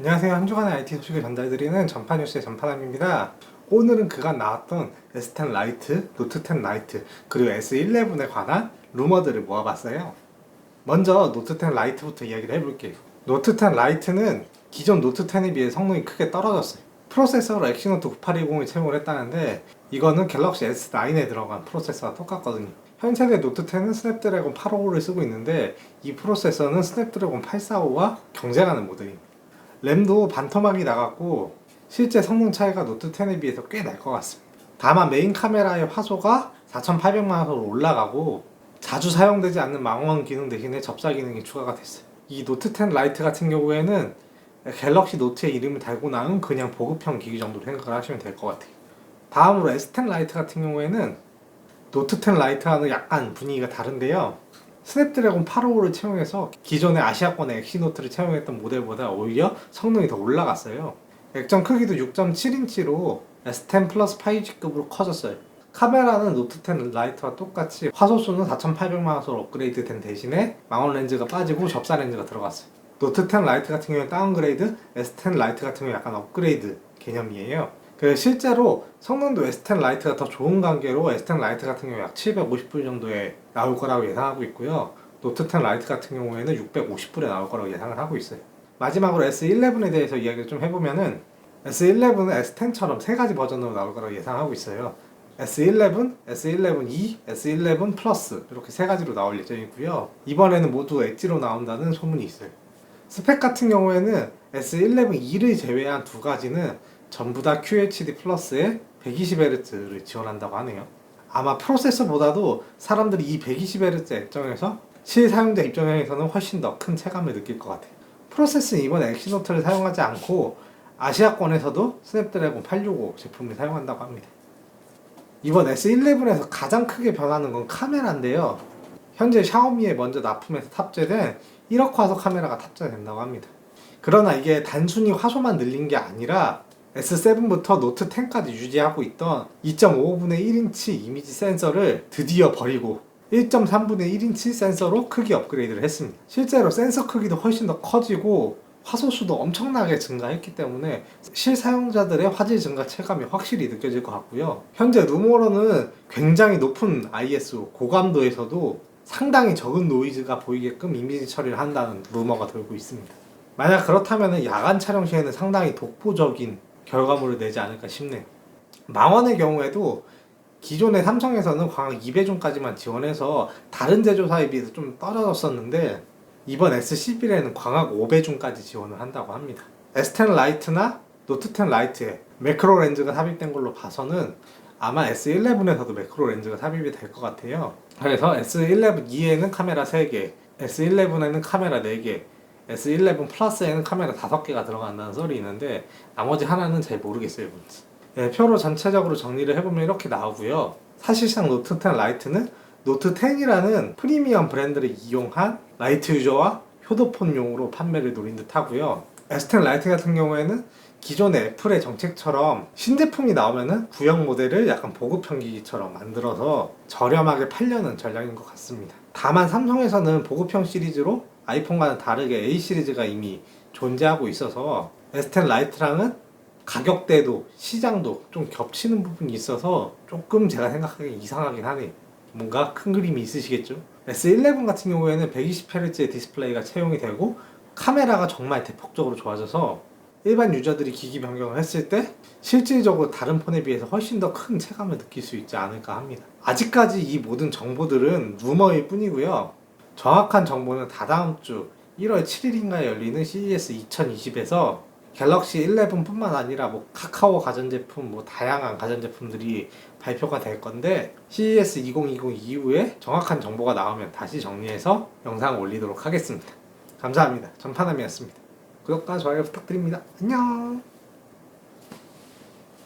안녕하세요. 한 주간의 IT 소식을 전달드리는 전파 뉴스의 전파남입니다. 오늘은 그간 나왔던 S10 라이트, 노트 10 라이트, 그리고 S11에 관한 루머들을 모아봤어요. 먼저 노트 10 라이트부터 이야기를 해볼게요. 노트 10 라이트는 기존 노트 10에 비해 성능이 크게 떨어졌어요. 프로세서로 엑시노트 9820을 채용을 했다는데 이거는 갤럭시 S9에 들어간 프로세서와 똑같거든요. 현 세대 노트 10은 스냅드래곤 855를 쓰고 있는데 이 프로세서는 스냅드래곤 845와 경쟁하는 모델입니다. 램도 반토막이 나갔고 실제 성능 차이가 노트 10에 비해서 꽤 날 것 같습니다. 다만 메인 카메라의 화소가 4800만 화소로 올라가고 자주 사용되지 않는 망원 기능 대신에 접사 기능이 추가가 됐어요. 이 노트 10 라이트 같은 경우에는 갤럭시 노트의 이름을 달고 나온 그냥 보급형 기기 정도로 생각을 하시면 될 것 같아요. 다음으로 S10 라이트 같은 경우에는 노트 10 라이트와는 약간 분위기가 다른데요. 스냅드래곤 855를 채용해서 기존의 아시아권의 엑시노트를 채용했던 모델보다 오히려 성능이 더 올라갔어요. 액정 크기도 6.7인치로 S10 플러스 5G급으로 커졌어요. 카메라는 노트 10 라이트와 똑같이 화소수는 4800만 화소로 업그레이드 된 대신에 망원 렌즈가 빠지고 접사 렌즈가 들어갔어요. 노트 10 라이트 같은 경우에 다운그레이드, S10 라이트 같은 경우에 약간 업그레이드 개념이에요. 그래서 실제로 성능도 S10 라이트가 더 좋은 관계로 S10 라이트 같은 경우에 약 750불 정도에 나올 거라고 예상하고 있고요. 노트 10 라이트 같은 경우에는 650불에 나올 거라고 예상을 하고 있어요. 마지막으로 S11에 대해서 이야기를 좀 해보면은 S11은 S10처럼 세 가지 버전으로 나올 거라고 예상하고 있어요. S11, S11E, S11 플러스 이렇게 세 가지로 나올 예정이고요. 이번에는 모두 엣지로 나온다는 소문이 있어요. 스펙 같은 경우에는 S11E를 제외한 두 가지는 전부 다 QHD 플러스에 120Hz를 지원한다고 하네요. 아마 프로세서보다도 사람들이 이 120Hz 액정에서 실사용자 입장에서는 훨씬 더 큰 체감을 느낄 것 같아요. 프로세스는 이번 엑시노트를 사용하지 않고 아시아권에서도 스냅드래곤 865 제품을 사용한다고 합니다. 이번 S11에서 가장 크게 변하는 건 카메라인데요. 현재 샤오미에 먼저 납품해서 탑재된 1억 화소 카메라가 탑재된다고 합니다. 그러나 이게 단순히 화소만 늘린 게 아니라 S7부터 노트 10까지 유지하고 있던 2.55분의 1인치 이미지 센서를 드디어 버리고 1.3분의 1인치 센서로 크기 업그레이드를 했습니다. 실제로 센서 크기도 훨씬 더 커지고 화소수도 엄청나게 증가했기 때문에 실사용자들의 화질 증가 체감이 확실히 느껴질 것 같고요. 현재 루머로는 굉장히 높은 ISO 고감도에서도 상당히 적은 노이즈가 보이게끔 이미지 처리를 한다는 루머가 돌고 있습니다. 만약 그렇다면 야간 촬영 시에는 상당히 독보적인 결과물을 내지 않을까 싶네요. 망원의 경우에도 기존의 삼성에서는 광학 2배중까지만 지원해서 다른 제조사에 비해서 좀 떨어졌었는데 이번 S11에는 광학 5배중까지 지원을 한다고 합니다. S10 라이트나 노트 10 라이트에 매크로 렌즈가 삽입된 걸로 봐서는 아마 S11에서도 매크로 렌즈가 삽입이 될 것 같아요. 그래서 S11E에는 카메라 3개, S11에는 카메라 4개, S11 플러스에는 카메라 5개가 들어간다는 썰이 있는데 나머지 하나는 잘 모르겠어요. 뭔지. 예, 표로 전체적으로 정리를 해보면 이렇게 나오고요. 사실상 노트 10 라이트는 노트 10이라는 프리미엄 브랜드를 이용한 라이트 유저와 효도폰용으로 판매를 노린 듯 하고요. S10 라이트 같은 경우에는 기존의 애플의 정책처럼 신제품이 나오면은 구형 모델을 약간 보급형 기기처럼 만들어서 저렴하게 팔려는 전략인 것 같습니다. 다만 삼성에서는 보급형 시리즈로 아이폰과는 다르게 A 시리즈가 이미 존재하고 있어서 S10 라이트랑은 가격대도 시장도 좀 겹치는 부분이 있어서 조금 제가 생각하기에 이상하긴 하네요. 뭔가 큰 그림이 있으시겠죠? S11 같은 경우에는 120Hz의 디스플레이가 채용이 되고 카메라가 정말 대폭적으로 좋아져서 일반 유저들이 기기 변경을 했을 때 실질적으로 다른 폰에 비해서 훨씬 더 큰 체감을 느낄 수 있지 않을까 합니다. 아직까지 이 모든 정보들은 루머일 뿐이고요. 정확한 정보는 다다음 주 1월 7일인가에 열리는 CES 2020에서 갤럭시 11뿐만 아니라 뭐 카카오 가전제품 뭐 다양한 가전제품들이 발표가 될 건데 CES 2020 이후에 정확한 정보가 나오면 다시 정리해서 영상 올리도록 하겠습니다. 감사합니다. 전파남이었습니다. 구독과 좋아요 부탁드립니다. 안녕.